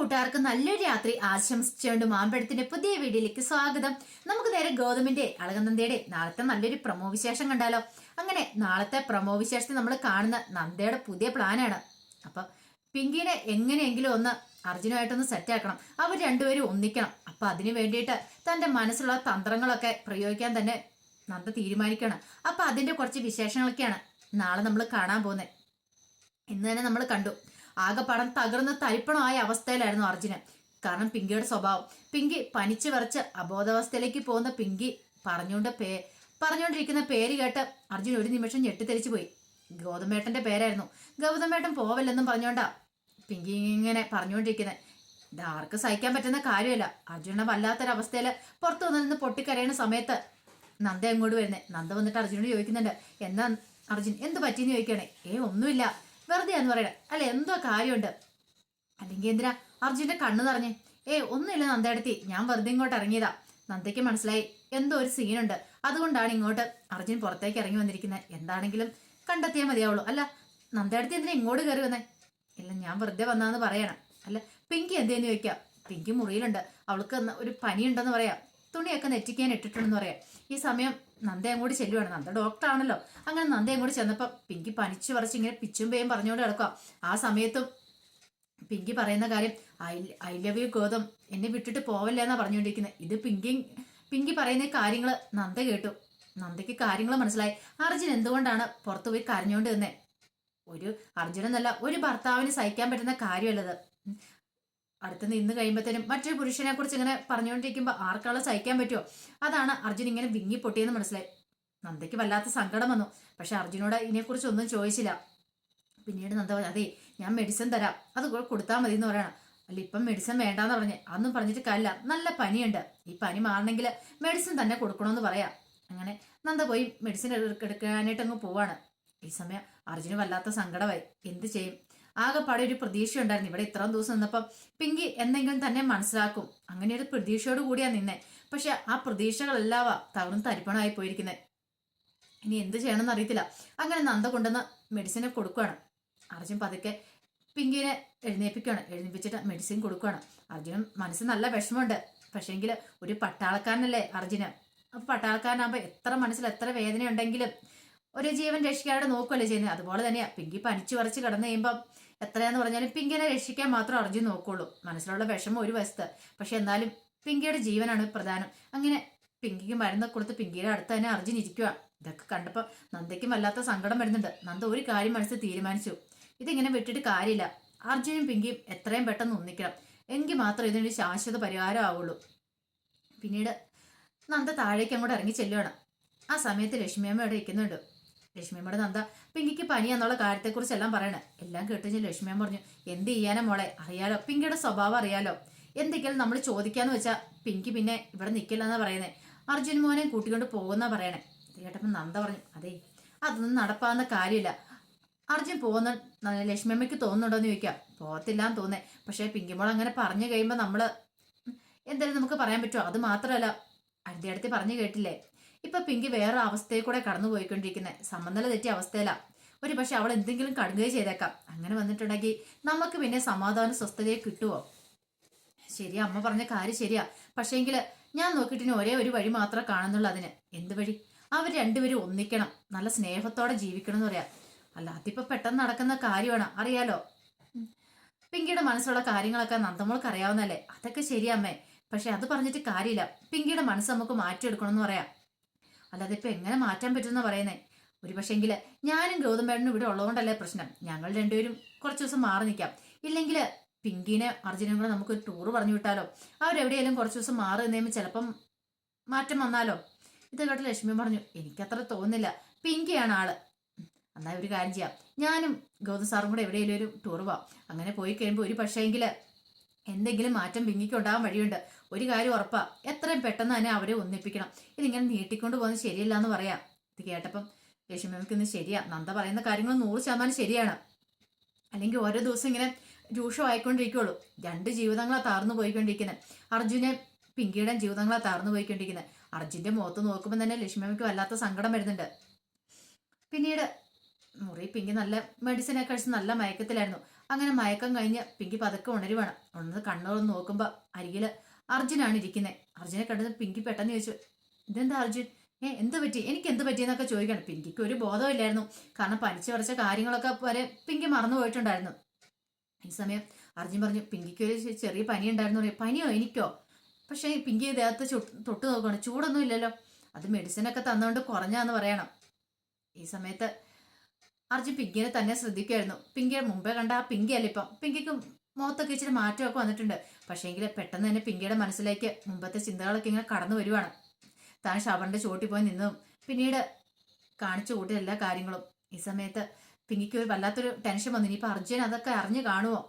കൂട്ടുകാർക്ക് നല്ലൊരു രാത്രി ആശംസിച്ചുകൊണ്ട് മാമ്പഴത്തിന്റെ പുതിയ വീഡിയോയിലേക്ക് സ്വാഗതം. നമുക്ക് നേരെ ഗോതമ്പിന്റെ അളകനന്ദയുടെ നാളത്തെ നല്ലൊരു പ്രമോ വിശേഷം കണ്ടാലോ? അങ്ങനെ നാളത്തെ പ്രമോ വിശേഷത്തിൽ നമ്മൾ കാണുന്ന നന്ദയുടെ പുതിയ പ്ലാനാണ്. അപ്പൊ പിങ്കിനെ എങ്ങനെയെങ്കിലും ഒന്ന് അർജുനുമായിട്ടൊന്ന് സെറ്റ് ആക്കണം. അവർ രണ്ടുപേരും ഒന്നിക്കണം. അപ്പൊ അതിനു വേണ്ടിയിട്ട് തന്റെ മനസ്സിലുള്ള തന്ത്രങ്ങളൊക്കെ പ്രയോഗിക്കാൻ തന്നെ നന്ദ തീരുമാനിക്കണം അപ്പൊ അതിന്റെ കുറച്ച് വിശേഷങ്ങളൊക്കെയാണ് നാളെ നമ്മൾ കാണാൻ പോകുന്നത്. ഇന്ന് തന്നെ നമ്മൾ കണ്ടു. ആകെ പടം തകർന്ന് തരിപ്പണമായ അവസ്ഥയിലായിരുന്നു അർജുനൻ. കാരണം പിങ്കിയുടെ സ്വഭാവം. പിങ്കി പനിച്ചു വരച്ച് അബോധാവസ്ഥയിലേക്ക് പോകുന്ന പിങ്കി പറഞ്ഞുകൊണ്ട് പേ പറഞ്ഞുകൊണ്ടിരിക്കുന്ന പേര് കേട്ട് അർജുൻ ഒരു നിമിഷം ഞെട്ടിത്തെരിച്ചു പോയി. ഗൗതമേട്ടന്റെ പേരായിരുന്നു. ഗൗതമേട്ടൻ പോവല്ലെന്നും പറഞ്ഞോണ്ടാ പിങ്കി ഇങ്ങനെ പറഞ്ഞുകൊണ്ടിരിക്കുന്നത് ഇത് ആർക്ക് സഹിക്കാൻ പറ്റുന്ന കാര്യമല്ല. അർജുനെ വല്ലാത്തൊരവസ്ഥയിൽ പുറത്തു നിന്ന് പൊട്ടിക്കരയുന്ന സമയത്ത് നന്ദ അങ്ങോട്ട് വരുന്നേ? നന്ദ വന്നിട്ട് അർജുനോട് ചോദിക്കുന്നുണ്ട്. എന്താ അർജുൻ എന്ത് പറ്റിയെന്ന് ചോദിക്കണേ ഏ ഒന്നുമില്ല. വെറുതെ എന്ന് പറയണേ. അല്ല എന്തോ കാര്യമുണ്ട്. അല്ലെങ്കിൽ എന്തിനാ? അർജുന്റെ കണ്ണു നിറഞ്ഞേ. ഏ ഒന്നുമില്ല നന്ദയെടുത്തി ഞാൻ വെറുതെ ഇങ്ങോട്ട് ഇറങ്ങിയതാ. നന്ദയ്ക്ക് മനസ്സിലായി. എന്തോ ഒരു സീനുണ്ട് അതുകൊണ്ടാണ് ഇങ്ങോട്ട് അർജുൻ പുറത്തേക്ക് ഇറങ്ങി വന്നിരിക്കുന്നത്. എന്താണെങ്കിലും കണ്ടെത്തിയാൽ മതിയാവുള്ളൂ. അല്ല നന്ദയെടുത്തി എന്തിനാ ഇങ്ങോട്ട് കയറി വന്നേ? ഇല്ല ഞാൻ വെറുതെ വന്നാന്ന് പറയണം. അല്ല പിങ്കി എന്തേന്ന് ചോദിക്കാം? പിങ്കി മുറിയിലുണ്ട്. അവൾക്ക് ഒരു പനിയുണ്ടെന്ന് പറയാം. തുണിയൊക്കെ നെറ്റിക്കാൻ ഇട്ടിട്ടുണ്ടെന്ന് പറയാം. ഈ സമയം നന്ദ അങ്ങോട്ട് ചെല്ലുവാണ്. നന്ദ ഡോക്ടറാണല്ലോ. അങ്ങനെ നന്ദയും അങ്ങോട്ട് ചെന്നപ്പോൾ പിങ്കി പനിച്ചു പറിച്ച് ഇങ്ങനെ പിച്ചും പേയും പറഞ്ഞുകൊണ്ട് കിടക്കുക ആ സമയത്തും പിങ്കി പറയുന്ന കാര്യം ഐ ലവ് യു ഗോതം. എന്നെ വിട്ടിട്ട് പോവല്ല എന്നാ പറഞ്ഞുകൊണ്ടിരിക്കുന്നത് ഇത് പിങ്കി പിങ്കി പറയുന്ന കാര്യങ്ങൾ നന്ദ കേട്ടു. നന്ദയ്ക്ക് കാര്യങ്ങൾ മനസ്സിലായി. അർജുൻ എന്തുകൊണ്ടാണ് പുറത്തുപോയി കരഞ്ഞുകൊണ്ട് തന്നെ ഒരു അർജുനെന്നല്ല ഒരു ഭർത്താവിന് സഹിക്കാൻ പറ്റുന്ന കാര്യമല്ലത്. അടുത്ത് നിന്ന് കഴിയുമ്പോഴത്തേനും മറ്റൊരു പുരുഷനെ കുറിച്ച് ഇങ്ങനെ പറഞ്ഞുകൊണ്ടിരിക്കുമ്പോൾ ആർക്കാളെ സഹിക്കാൻ പറ്റുമോ അതാണ് അർജുൻ ഇങ്ങനെ വിങ്ങി പൊട്ടിയെന്ന് മനസ്സിലായി. നന്ദയ്ക്ക് വല്ലാത്ത സങ്കടം വന്നു. പക്ഷെ അർജുനോട് ഇതിനെക്കുറിച്ച് ഒന്നും ചോദിച്ചില്ല. പിന്നീട് നന്ദ പറഞ്ഞു അതെ ഞാൻ മെഡിസിൻ തരാം. അത് കൊടുത്താൽ മതി എന്ന് പറയണം. അല്ല ഇപ്പം മെഡിസിൻ വേണ്ടാന്ന് പറഞ്ഞ്. അന്നും പറഞ്ഞിട്ട് കല്ല നല്ല പനിയുണ്ട്. ഈ പനി മാറണമെങ്കിൽ മെഡിസിൻ തന്നെ കൊടുക്കണമെന്ന് പറയാം. അങ്ങനെ നന്ദ പോയി മെഡിസിൻ എടുക്കാനായിട്ട് അങ്ങ് പോവാണ്. ഈ സമയം അർജുന് വല്ലാത്ത സങ്കടമായി. എന്ത് ചെയ്യും? ആകെപ്പാടെ ഒരു പ്രതീക്ഷ ഉണ്ടായിരുന്നു ഇവിടെ ഇത്രയും ദിവസം നിന്നപ്പം പിങ്കി എന്തെങ്കിലും തന്നെ മനസ്സിലാക്കും. അങ്ങനെ ഒരു പ്രതീക്ഷയോട് കൂടിയാ നിന്നെ. പക്ഷെ ആ പ്രതീക്ഷകളെല്ലാം തകർന്ന് തരിപ്പണമായി പോയിരിക്കുന്നത് ഇനി എന്ത് ചെയ്യണമെന്ന് അറിയത്തില്ല. അങ്ങനെ നന്ദ കൊണ്ടുവന്ന് മെഡിസിനെ കൊടുക്കുകയാണ് അർജുൻ പതുക്കെ പിങ്കിനെ എഴുന്നേപ്പിക്കുകയാണ് എഴുന്നേപ്പിച്ചിട്ട് മെഡിസിൻ കൊടുക്കുകയാണ് അർജുനും മനസ്സിൽ നല്ല വിഷമമുണ്ട്. പക്ഷേങ്കിൽ ഒരു പട്ടാളക്കാരനല്ലേ അർജുന്. അപ്പൊ പട്ടാളക്കാരനാകുമ്പോൾ എത്ര മനസ്സിൽ എത്ര വേദന ഉണ്ടെങ്കിലും ഒരു ജീവൻ രക്ഷിക്കാനായിട്ട് നോക്കുകയല്ലേ ചെയ്യുന്നത് അതുപോലെ തന്നെയാണ് പിങ്കി പനിച്ചു പറിച്ച് കിടന്നു കഴിയുമ്പം എത്രയാന്ന് പറഞ്ഞാലും പിങ്കിനെ രക്ഷിക്കാൻ മാത്രം അർജുൻ നോക്കുള്ളൂ. മനസ്സിലുള്ള വിഷമം ഒരു വശത്ത്. പക്ഷെ എന്നാലും പിങ്കിയുടെ ജീവനാണ് പ്രധാനം. അങ്ങനെ പിങ്കിക്ക് മരുന്ന് കൊടുത്ത് പിങ്കിയുടെ അടുത്ത് തന്നെ അർജുൻ ഇതൊക്കെ കണ്ടപ്പോൾ നന്ദയ്ക്കും വല്ലാത്ത സങ്കടം വരുന്നുണ്ട്. നന്ദ ഒരു കാര്യം മനസ്സിൽ തീരുമാനിച്ചു. ഇതിങ്ങനെ വിട്ടിട്ട് കാര്യമില്ല. അർജുനും പിങ്കിയും എത്രയും പെട്ടെന്ന് ഒന്നിക്കണം. എങ്കിൽ മാത്രം ഇതിനൊരു ശാശ്വത പരിഹാരം ആവുള്ളൂ. പിന്നീട് നന്ദ താഴേക്ക് അങ്ങോട്ട് ഇറങ്ങി ചെല്ലുകയാണ് ആ സമയത്ത് ലക്ഷ്മിയമ്മ ഇവിടെ ഇരിക്കുന്നുണ്ട്. ലക്ഷ്മിയമ്മയുടെ നന്ദ. പിങ്കിക്ക് പനിയെന്നുള്ള കാര്യത്തെക്കുറിച്ച് എല്ലാം പറയണേ. എല്ലാം കേട്ടുകഴിഞ്ഞ് ലക്ഷ്മിയമ്മ പറഞ്ഞു എന്ത് ചെയ്യാനാ മോളെ? അറിയാലോ. പിങ്കിയുടെ സ്വഭാവം അറിയാലോ. എന്തെങ്കിലും നമ്മൾ ചോദിക്കാന്ന് വെച്ചാൽ പിങ്കി പിന്നെ ഇവിടെ നിൽക്കില്ലെന്നാ പറയുന്നത് അർജുൻ മോനെ കൂട്ടിക്കൊണ്ട് പോകുന്ന പറയണേ. കേട്ടപ്പോൾ നന്ദ പറഞ്ഞു അതെ അതൊന്നും നടപ്പാവുന്ന കാര്യമില്ല. അർജുൻ പോകുന്ന ലക്ഷ്മിയമ്മയ്ക്ക് തോന്നുന്നുണ്ടോ എന്ന് ചോദിക്കാം. പോകത്തില്ലാന്ന് തോന്നേ പക്ഷേ പിങ്കിമോൾ അങ്ങനെ പറഞ്ഞു കഴിയുമ്പോൾ നമ്മൾ എന്തായാലും നമുക്ക് പറയാൻ പറ്റുമോ അത് മാത്രമല്ല അടുത്ത അടുത്ത് പറഞ്ഞു കേട്ടില്ലേ? ഇപ്പൊ പിങ്കി വേറെ അവസ്ഥയിൽ കൂടെ കടന്നു പോയിക്കൊണ്ടിരിക്കുന്നത് സമനില തെറ്റിയ അവസ്ഥയിലാ. ഒരു പക്ഷെ അവൾ എന്തെങ്കിലും കടുങ്ങുകയും ചെയ്തേക്കാം. അങ്ങനെ വന്നിട്ടുണ്ടെങ്കിൽ നമുക്ക് പിന്നെ സമാധാന സ്വസ്ഥതയെ കിട്ടുമോ ശരി അമ്മ പറഞ്ഞ കാര്യം ശരിയാ. പക്ഷേങ്കിൽ ഞാൻ നോക്കിയിട്ടിന് ഒരേ ഒരു വഴി മാത്രമേ കാണുന്നുള്ളൂ അതിന്. എന്ത് വഴി? അവർ രണ്ടുപേരും ഒന്നിക്കണം. നല്ല സ്നേഹത്തോടെ ജീവിക്കണം എന്ന് പറയാം. അല്ല അതിപ്പോ പെട്ടെന്ന് നടക്കുന്ന കാര്യമാണ്. അറിയാലോ. പിങ്കിയുടെ മനസ്സിലുള്ള കാര്യങ്ങളൊക്കെ നന്ദമോൾക്ക് അറിയാവുന്നല്ലേ അതൊക്കെ ശരിയമ്മേ പക്ഷെ അത് പറഞ്ഞിട്ട് കാര്യമില്ല. പിങ്കിയുടെ മനസ്സ് നമുക്ക് മാറ്റിയെടുക്കണം എന്ന് പറയാം. അല്ലാതെ ഇപ്പൊ എങ്ങനെ മാറ്റാൻ പറ്റുമെന്ന് പറയുന്നേ? ഒരു പക്ഷേങ്കിൽ ഞാനും ഗൗതം മേഡനും ഇവിടെ ഉള്ളതുകൊണ്ടല്ലേ പ്രശ്നം. ഞങ്ങൾ രണ്ടുപേരും കുറച്ച് ദിവസം മാറി നിൽക്കാം. ഇല്ലെങ്കിൽ പിങ്കിനെ അർജുനും കൂടെ നമുക്ക് ടൂർ പറഞ്ഞു വിട്ടാലോ? അവരെവിടെയെങ്കിലും കുറച്ച് ദിവസം മാറി നിന്നേമ്പോൾ ചിലപ്പം മാറ്റം വന്നാലോ? ഇത് കേട്ട് ലക്ഷ്മി പറഞ്ഞു എനിക്കത്ര തോന്നുന്നില്ല. പിങ്കിയാണ് ആൾ. എന്നാൽ ഒരു കാര്യം ചെയ്യാം. ഞാനും ഗൗതം സാറും കൂടെ എവിടെയെങ്കിലും ഒരു ടൂർ പോവാം. അങ്ങനെ പോയി കഴിയുമ്പോൾ ഒരു പക്ഷേങ്കിൽ എന്തെങ്കിലും മാറ്റം പിങ്കിക്ക് ഉണ്ടാകാൻ വഴിയുണ്ട്. ഒരു കാര്യം ഉറപ്പാ എത്രയും പെട്ടെന്ന് തന്നെ അവരെ ഒന്നിപ്പിക്കണം. ഇതിങ്ങനെ നീട്ടിക്കൊണ്ട് പോകുന്നത് ശരിയല്ല എന്ന് പറയാം. ഇത് കേട്ടപ്പം ലക്ഷ്മിക്ക് ഇന്ന് ശരിയാ. നന്ദ പറയുന്ന കാര്യങ്ങൾ നൂറ് ശതമാനം ശരിയാണ്. അല്ലെങ്കിൽ ഓരോ ദിവസം ഇങ്ങനെ രൂക്ഷമായിക്കൊണ്ടിരിക്കുള്ളൂ രണ്ട് ജീവിതങ്ങളാ താർന്നു പോയിക്കൊണ്ടിരിക്കുന്നത് അർജുനെ പിങ്കിയുടെ ജീവിതങ്ങളാ താർന്നു പോയിക്കൊണ്ടിരിക്കുന്നത് അർജുന്റെ മുഖത്ത് നോക്കുമ്പോൾ തന്നെ ലക്ഷ്മിക്ക് വല്ലാത്ത സങ്കടം വരുന്നുണ്ട്. പിന്നീട് മുറി പിങ്കി നല്ല മെഡിസിനൊക്കെ കഴിച്ച് നല്ല മയക്കത്തിലായിരുന്നു. അങ്ങനെ മയക്കം കഴിഞ്ഞ് പിങ്കി പതുക്കെ ഉണരുവാണ്. ഉണർന്ന് കണ്ണുകളൊന്ന് നോക്കുമ്പോൾ അരികിൽ അർജുനാണ് ഇരിക്കുന്നത് അർജുനെ കണ്ടത് പിങ്കി പെട്ടെന്ന് ചോദിച്ചു ഇതെന്താ അർജുൻ? ഏ എന്ത് പറ്റി? എനിക്ക് എന്ത് പറ്റിയെന്നൊക്കെ ചോദിക്കണം. പിങ്കിക്ക് ഒരു ബോധമില്ലായിരുന്നു. കാരണം പനിച്ചു പറിച്ച കാര്യങ്ങളൊക്കെ വരെ പിങ്കി മറന്നു പോയിട്ടുണ്ടായിരുന്നു. ഈ സമയം അർജുൻ പറഞ്ഞു പിങ്കിക്ക് ഒരു ചെറിയ പനി ഉണ്ടായിരുന്നു പറയും പനിയോ? എനിക്കോ? പക്ഷേ പിങ്കി ദേഹത്ത് തൊട്ട് നോക്കണം ചൂടൊന്നും ഇല്ലല്ലോ. അത് മെഡിസിനൊക്കെ തന്നുകൊണ്ട് കുറഞ്ഞാന്ന് പറയണം. ഈ സമയത്ത് അർജുൻ പിങ്കിനെ തന്നെ ശ്രദ്ധിക്കുമായിരുന്നു. പിങ്കിയെ മുമ്പേ കണ്ട ആ പിങ്കി അല്ല ഇപ്പം? പിങ്കിക്ക് മുഖത്തൊക്കെ ഇച്ചിരി മാറ്റമൊക്കെ വന്നിട്ടുണ്ട്. പക്ഷേങ്കിൽ പെട്ടെന്ന് തന്നെ പിങ്കിയുടെ മനസ്സിലേക്ക് മുമ്പത്തെ ചിന്തകളൊക്കെ ഇങ്ങനെ കടന്നു വരുവാണ്. താൻ ഷവറിന്റെ ചോട്ടിൽ പോയി നിന്നതും പിന്നീട് കാണിച്ചു കൂട്ടിയ എല്ലാ കാര്യങ്ങളും. ഈ സമയത്ത് പിങ്കിക്ക് ഒരു വല്ലാത്തൊരു ടെൻഷൻ വന്നു. ഇനിയിപ്പോൾ അർജുൻ അതൊക്കെ അറിഞ്ഞു കാണുമോ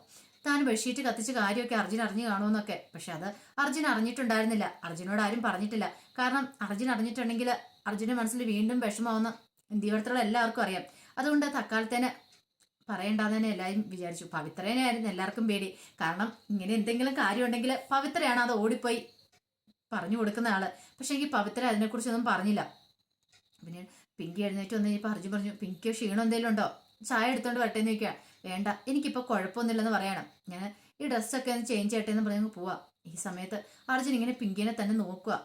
താൻ ബെഡ്ഷീറ്റ് കത്തിച്ച് കാര്യമൊക്കെ അർജുൻ അറിഞ്ഞു കാണുമെന്നൊക്കെ പക്ഷെ അത് അർജുൻ അറിഞ്ഞിട്ടുണ്ടായിരുന്നില്ല. അർജുനോട് ആരും പറഞ്ഞിട്ടില്ല. കാരണം അർജുൻ അറിഞ്ഞിട്ടുണ്ടെങ്കിൽ അർജുന്റെ മനസ്സിൽ വീണ്ടും വിഷമമാവുന്ന ഇന്ത്യയിടത്തുള്ള എല്ലാവർക്കും അറിയാം. അതുകൊണ്ട് തക്കാളത്തേനെ പറയണ്ടെന്ന് തന്നെ എല്ലാവരും വിചാരിച്ചു പവിത്രേനെയായിരുന്നു എല്ലാവർക്കും പേടി. കാരണം ഇങ്ങനെ എന്തെങ്കിലും കാര്യം ഉണ്ടെങ്കിൽ പവിത്രയാണ് അത് ഓടിപ്പോയി പറഞ്ഞു കൊടുക്കുന്ന ആൾ. പക്ഷെ എനിക്ക് പവിത്ര അതിനെക്കുറിച്ചൊന്നും പറഞ്ഞില്ല. പിന്നെ പിങ്കി എഴുന്നേറ്റ് വന്ന് കഴിഞ്ഞപ്പോൾ അർജുൻ പറഞ്ഞു പിങ്കിക്ക് ക്ഷീണം എന്തെങ്കിലും ഉണ്ടോ? ചായ എടുത്തോണ്ട് വട്ടേന്ന് ചോദിക്കുക വേണ്ട എനിക്കിപ്പോൾ കുഴപ്പമൊന്നുമില്ലെന്ന് പറയണം. ഞാൻ ഈ ഡ്രസ്സൊക്കെ ഒന്ന് ചേഞ്ച് ചെയ്യട്ടെ പറഞ്ഞു പോവാ. ഈ സമയത്ത് അർജുൻ ഇങ്ങനെ പിങ്കിനെ തന്നെ നോക്കുക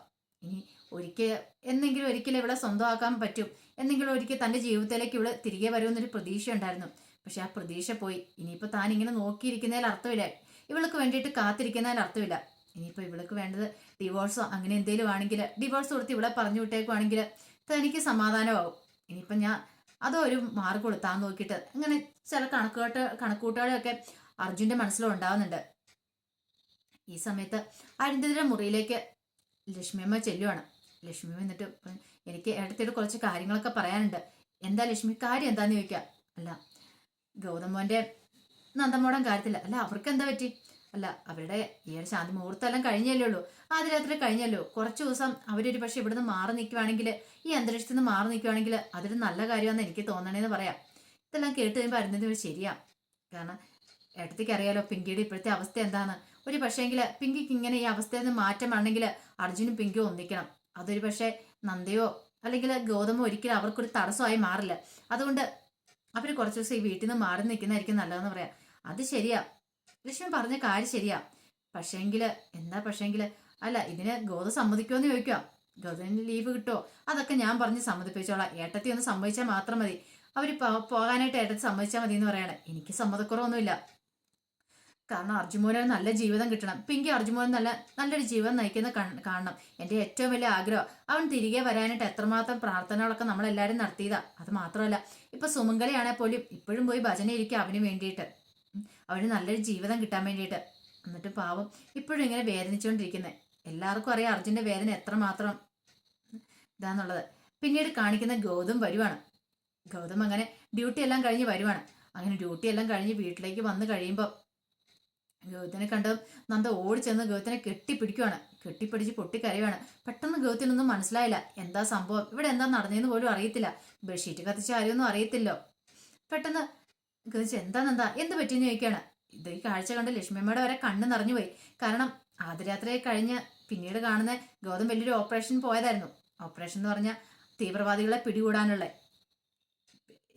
ഇനി ഒരിക്കൽ എന്നെങ്കിലും ഒരിക്കലും ഇവിടെ സ്വന്തമാക്കാൻ പറ്റും. എന്നെങ്കിലും ഒരിക്കൽ തന്റെ ജീവിതത്തിലേക്ക് ഇവിടെ തിരികെ വരുമെന്നൊരു പ്രതീക്ഷ ഉണ്ടായിരുന്നു. പക്ഷെ ആ പ്രതീക്ഷ പോയി. ഇനിയിപ്പോൾ താൻ ഇങ്ങനെ നോക്കിയിരിക്കുന്നതിൽ അർത്ഥമില്ല. ഇവൾക്ക് വേണ്ടിയിട്ട് കാത്തിരിക്കുന്നതിൽ അർത്ഥമില്ല. ഇനിയിപ്പോൾ ഇവൾക്ക് വേണ്ടത് ഡിവോഴ്സോ അങ്ങനെ എന്തെങ്കിലും ആണെങ്കിൽ ഡിവോഴ്സ് കൊടുത്ത് ഇവിടെ പറഞ്ഞു വിട്ടേക്കുവാണെങ്കിൽ തനിക്ക് സമാധാനമാവും. ഇനിയിപ്പം ഞാൻ അതോ ഒരു മാർഗം താൻ നോക്കിയിട്ട് അങ്ങനെ ചില കണക്കുകൂട്ട കണക്കൂട്ടുകളൊക്കെ അർജുന്റെ മനസ്സിലും ഉണ്ടാവുന്നുണ്ട് ഈ സമയത്ത് അരുന്ധതിയുടെ മുറിയിലേക്ക് ലക്ഷ്മിയമ്മ ചെല്ലുവാണ്. ലക്ഷ്മിയമ്മ എന്നിട്ട് എനിക്ക് ഇടത്തിട്ട് കുറച്ച് കാര്യങ്ങളൊക്കെ പറയാനുണ്ട്. എന്താ ലക്ഷ്മി? കാര്യം എന്താന്ന് ചോദിക്കുക അല്ല ഗൗതമോന്റെ നന്ദമോടൻ കാര്യത്തില്ല അല്ല അവർക്ക് എന്താ പറ്റി? അല്ല അവരുടെ ഈ ഒരു ശാന്തി മുഹൂർത്തമെല്ലാം കഴിഞ്ഞല്ലേ ഉള്ളൂ. ആദ്യ രാത്രി കഴിഞ്ഞല്ലോ. കുറച്ച് ദിവസം അവരൊരു പക്ഷെ ഇവിടുന്ന് മാറി നിൽക്കുവാണെങ്കിൽ ഈ അന്തരീക്ഷത്തിൽ നിന്ന് മാറി നിൽക്കുവാണെങ്കിൽ അതൊരു നല്ല കാര്യമാണെന്ന് എനിക്ക് തോന്നണേന്ന് പറയാം. ഇതെല്ലാം കേട്ട് കഴിയുമ്പോൾ അരുന്നത് ശരിയാ. കാരണം ഏട്ടത്തിക്ക് അറിയാലോ പിങ്കിയുടെ ഇപ്പോഴത്തെ അവസ്ഥ എന്താണ് ഒരു പക്ഷേങ്കിൽ പിങ്കിക്ക് ഇങ്ങനെ ഈ അവസ്ഥയിൽ നിന്ന് മാറ്റം ആണെങ്കിൽ അർജുനും പിങ്കിയും ഒന്നിക്കണം. അതൊരു പക്ഷേ നന്ദയോ അല്ലെങ്കിൽ ഗൗതമോ ഒരിക്കലും അവർക്കൊരു തടസ്സമായി മാറില്ല. അതുകൊണ്ട് അവർ കുറച്ച് ദിവസം ഈ വീട്ടിൽ നിന്ന് മാറി നിൽക്കുന്നതായിരിക്കും നല്ലതെന്ന് പറയാം. അത് ശരിയാ. ലക്ഷ്മി പറഞ്ഞ കാര്യം ശരിയാ. പക്ഷേങ്കിൽ എന്താ പക്ഷേങ്കിൽ അല്ല ഇതിന് ഗോത സമ്മതിക്കുമോ ചോദിക്കാം ഗോതന് ലീവ് കിട്ടുമോ അതൊക്കെ ഞാൻ പറഞ്ഞ് സമ്മതിപ്പിച്ചോളാം. ഏട്ടത്തി ഒന്ന് സമ്മതിച്ചാൽ മാത്രം മതി. അവർ പോകാനായിട്ട് ഏട്ടത്തി സമ്മതിച്ചാൽ മതി എന്ന് പറയണേ. എനിക്ക് സമ്മതക്കുറവൊന്നുമില്ല. കാരണം അർജുമോന് നല്ല ജീവിതം കിട്ടണം. പിങ്കി അർജുമോൻ നല്ല നല്ലൊരു ജീവിതം നയിക്കുന്ന കാണണം. എന്റെ ഏറ്റവും വലിയ ആഗ്രഹം അവൻ തിരികെ വരാനായിട്ട് എത്രമാത്രം പ്രാർത്ഥനകളൊക്കെ നമ്മൾ നമ്മളെല്ലാവരും നടത്തിയതാ. അത് മാത്രമല്ല ഇപ്പൊ സുമംഗലയാണെങ്കിൽ പോലും ഇപ്പോഴും പോയി ഭജന ഇരിക്കും അവന് വേണ്ടിയിട്ട്. അവന് നല്ലൊരു ജീവിതം കിട്ടാൻ വേണ്ടിയിട്ട്. എന്നിട്ട് പാവം ഇപ്പോഴും ഇങ്ങനെ വേദനിച്ചുകൊണ്ടിരിക്കുന്നത് എല്ലാവർക്കും അറിയാം അർജുന്റെ വേദന എത്രമാത്രം ഇതാന്നുള്ളത്. പിന്നീട് കാണിക്കുന്ന ഗൗതം വരുവാണ്. ഗൗതം അങ്ങനെ ഡ്യൂട്ടി എല്ലാം കഴിഞ്ഞ് വരുവാണ്. അങ്ങനെ ഡ്യൂട്ടി എല്ലാം കഴിഞ്ഞ് വീട്ടിലേക്ക് വന്നു കഴിയുമ്പോൾ ഗൗതത്തിനെ കണ്ട് നന്ദ ഓടിച്ചെന്ന് ഗൗതത്തിനെ കെട്ടിപ്പിടിക്കുവാണ്. കെട്ടിപ്പിടിച്ച് പൊട്ടിക്കരയുവാണ്. പെട്ടെന്ന് ഗൗതത്തിനൊന്നും മനസ്സിലായില്ല. എന്താ സംഭവം? ഇവിടെ എന്താ നടന്നതെന്ന് പോലും അറിയത്തില്ല. ബെഡ്ഷീറ്റ് കത്തിച്ച കാര്യമൊന്നും അറിയത്തില്ലോ. പെട്ടെന്ന് ഗൗതിച്ച് എന്താ നന്ദ? എന്ത് പറ്റിയെന്ന് ചോദിക്കുകയാണ്. ഇത് ഈ കാഴ്ച കണ്ട് ലക്ഷ്മിയമ്മയുടെ വരെ കണ്ണ് നിറഞ്ഞുപോയി. കാരണം ആദ്യരാത്രി കഴിഞ്ഞ് പിന്നീട് കാണുന്ന ഗൗതം വലിയൊരു ഓപ്പറേഷൻ പോയതായിരുന്നു. ഓപ്പറേഷൻ എന്ന് പറഞ്ഞാൽ തീവ്രവാദികളെ പിടികൂടാനുള്ള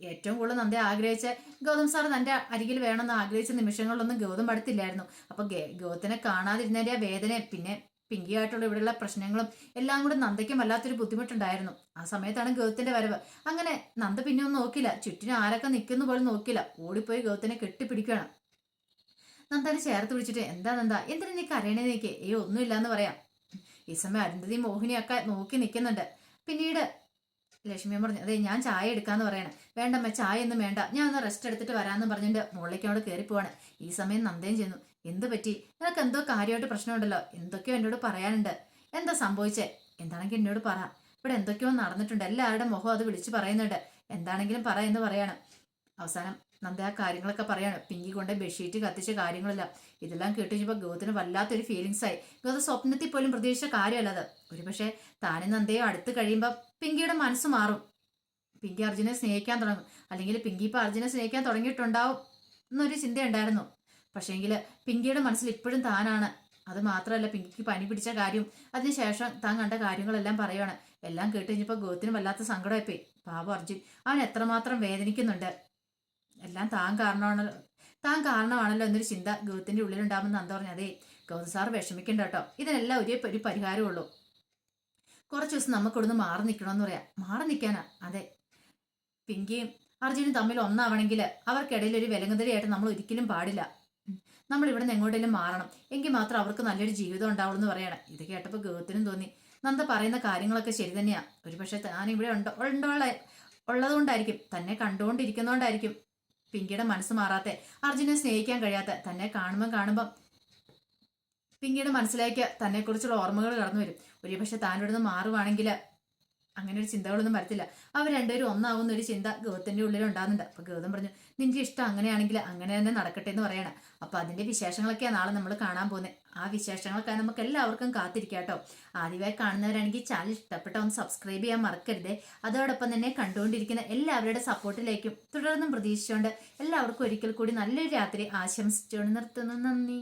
ഏറ്റവും കൂടുതൽ നന്ദി ആഗ്രഹിച്ച ഗൗതം സാർ തന്റെ അരികിൽ വേണമെന്ന് ആഗ്രഹിച്ച നിമിഷങ്ങളിലൊന്നും ഗൗതം അടുത്തില്ലായിരുന്നു. അപ്പൊ ഗേ- ഗൗതത്തിനെ കാണാതിരുന്നതിന്റെ ആ വേദനയും പിന്നെ പിങ്കിയായിട്ടുള്ള ഇവിടെയുള്ള പ്രശ്നങ്ങളും എല്ലാം കൂടെ നന്ദയ്ക്കും വല്ലാത്തൊരു ബുദ്ധിമുട്ടുണ്ടായിരുന്നു. ആ സമയത്താണ് ഗൗതത്തിന്റെ വരവ്. അങ്ങനെ നന്ദ പിന്നെ ഒന്നും നോക്കില്ല ചുറ്റിനും ആരൊക്കെ നിൽക്കുന്ന പോലും നോക്കില്ല ഓടിപ്പോയി ഗൗതത്തിനെ കെട്ടിപ്പിടിക്കുകയാണ്. നന്ദനെ ചേർത്ത് പിടിച്ചിട്ട് എന്താ നന്ദ? എന്തിനാ നീ കരയണേ നീക്ക്? ഏ ഒന്നുമില്ല എന്ന് പറയാം. ഈ സമയം അരുന്ധതി മോഹിനിയൊക്കെ നോക്കി നിൽക്കുന്നുണ്ട്. പിന്നീട് ലക്ഷ്മി പറഞ്ഞു അതെ ഞാൻ ചായ എടുക്കാന്ന് പറയണേ. വേണ്ടമ്മ ചായ ഒന്നും വേണ്ട. ഞാൻ ഒന്ന് റെസ്റ്റ് എടുത്തിട്ട് വരാന്ന് പറഞ്ഞിട്ട് മുകളിലേക്ക് അവിടെ കയറി പോവാണ്. ഈ സമയം നന്ദയും ചെന്നു. എന്ത് പറ്റി? നിനക്ക് എന്തോ കാര്യമായിട്ട് പ്രശ്നമുണ്ടല്ലോ. എന്തൊക്കെയോ എന്നോട് പറയാനുണ്ട്. എന്താ സംഭവിച്ചേ? എന്താണെങ്കിൽ എന്നോട് പറ. ഇവിടെ എന്തൊക്കെയോ നടന്നിട്ടുണ്ട്. എല്ലാവരുടെ മുഖം അത് വിളിച്ചു പറയുന്നുണ്ട്. എന്താണെങ്കിലും പറ എന്ന് പറയാണ്. അവസാനം നന്ദ ആ കാര്യങ്ങളൊക്കെ പറയാണ്. പിങ്കി കൊണ്ട് ബെഡ്ഷീറ്റ് കത്തിച്ച കാര്യങ്ങളല്ല. ഇതെല്ലാം കേട്ട് കഴിഞ്ഞപ്പോൾ ഗൗതന് വല്ലാത്തൊരു ഫീലിങ്സ് ആയി. ഗൗത സ്വപ്നത്തിൽ പോലും പ്രതീക്ഷിച്ച കാര്യമല്ല അത്. ഒരുപക്ഷെ താനും നന്ദയും അടുത്ത് കഴിയുമ്പോൾ പിങ്കിയുടെ മനസ്സ് മാറും. പിങ്കി അർജുനെ സ്നേഹിക്കാൻ തുടങ്ങും. അല്ലെങ്കിൽ പിങ്കി ഇപ്പൊ അർജുനെ സ്നേഹിക്കാൻ തുടങ്ങിയിട്ടുണ്ടാവും എന്നൊരു ചിന്തയുണ്ടായിരുന്നു. പക്ഷേങ്കിൽ പിങ്കിയുടെ മനസ്സിൽ ഇപ്പോഴും താനാണ്. അത് മാത്രമല്ല പിങ്കിക്ക് പനി പിടിച്ച കാര്യം അതിനുശേഷം താൻ കണ്ട കാര്യങ്ങളെല്ലാം പറയുവാണ്. എല്ലാം കേട്ട് കഴിഞ്ഞപ്പോൾ ഗോത്തിനും വല്ലാത്ത സങ്കടമായിപ്പോയി. പാപം അർജുൻ അവൻ എത്രമാത്രം വേദനിക്കുന്നുണ്ട്. എല്ലാം താൻ കാരണമാണല്ലോ താൻ കാരണമാണല്ലോ എന്നൊരു ചിന്ത ഗൗതത്തിന്റെ ഉള്ളിലുണ്ടാകുമെന്ന് അന്ത പറഞ്ഞു. അതേ ഗൗതം സാർ വിഷമിക്കണ്ട കേട്ടോ. ഇതിനെല്ലാം ഒരേ ഒരു പരിഹാരമുള്ളൂ കുറച്ച് ദിവസം നമുക്കിവിടുന്ന് മാറി നിൽക്കണമെന്ന് പറയാം. മാറി നിൽക്കാനാ അതെ. പിങ്കിയും അർജുനും തമ്മിൽ ഒന്നാവണമെങ്കിൽ അവർക്കിടയിൽ ഒരു വിലങ്ങുതിരിയായിട്ട് നമ്മൾ ഒരിക്കലും പാടില്ല. നമ്മൾ ഇവിടെ നിന്ന് എങ്ങോട്ടെങ്കിലും മാറണം. എങ്കിൽ മാത്രം അവർക്ക് നല്ലൊരു ജീവിതം ഉണ്ടാവുള്ളൂ എന്ന് പറയണം. ഇത് കേട്ടപ്പോൾ ഗൗതത്തിനും തോന്നി. നന്ദ പറയുന്ന കാര്യങ്ങളൊക്കെ ശരി തന്നെയാ. ഒരുപക്ഷെ താൻ ഇവിടെ ഉണ്ടോ ഉണ്ടോള ഉള്ളതുകൊണ്ടായിരിക്കും. തന്നെ കണ്ടുകൊണ്ടിരിക്കുന്നതുകൊണ്ടായിരിക്കും പിങ്കിയുടെ മനസ്സ് മാറാത്ത അർജുനെ സ്നേഹിക്കാൻ കഴിയാത്ത തന്നെ കാണുമ്പം കാണുമ്പം പിങ്കിയുടെ തന്നെ തന്നെക്കുറിച്ചുള്ള ഓർമ്മകൾ കടന്നു വരും. ഒരുപക്ഷെ നിന്ന് മാറുവാണെങ്കിൽ അങ്ങനെ ഒരു ചിന്തകളൊന്നും വരത്തില്ല. അവർ രണ്ടുപേരും ഒന്നാവുന്ന ഒരു ചിന്ത ഗൗതത്തിന്റെ ഉള്ളിൽ ഉണ്ടാകുന്നുണ്ട് അപ്പൊ ഗൗതം പറഞ്ഞു നിന്റെ ഇഷ്ടം അങ്ങനെയാണെങ്കിൽ അങ്ങനെ തന്നെ നടക്കട്ടെ എന്ന് പറയണം. അപ്പൊ അതിന്റെ വിശേഷങ്ങളൊക്കെയാണ് നാളെ നമ്മൾ കാണാൻ പോകുന്നത് ആ വിശേഷങ്ങളൊക്കെ നമുക്ക് എല്ലാവർക്കും കാത്തിരിക്കാട്ടോ ആദ്യമായി കാണുന്നവരാണെങ്കിൽ ചാനൽ ഇഷ്ടപ്പെട്ട ഒന്ന് സബ്സ്ക്രൈബ് ചെയ്യാൻ മറക്കരുതേ. അതോടൊപ്പം തന്നെ കണ്ടുകൊണ്ടിരിക്കുന്ന എല്ലാവരുടെ സപ്പോർട്ടിലേക്കും തുടർന്നും പ്രതീക്ഷിച്ചുകൊണ്ട് എല്ലാവർക്കും ഒരിക്കൽ കൂടി നല്ലൊരു രാത്രി ആശംസിച്ചുകൊണ്ട് നിർത്തുന്നു. നന്ദി.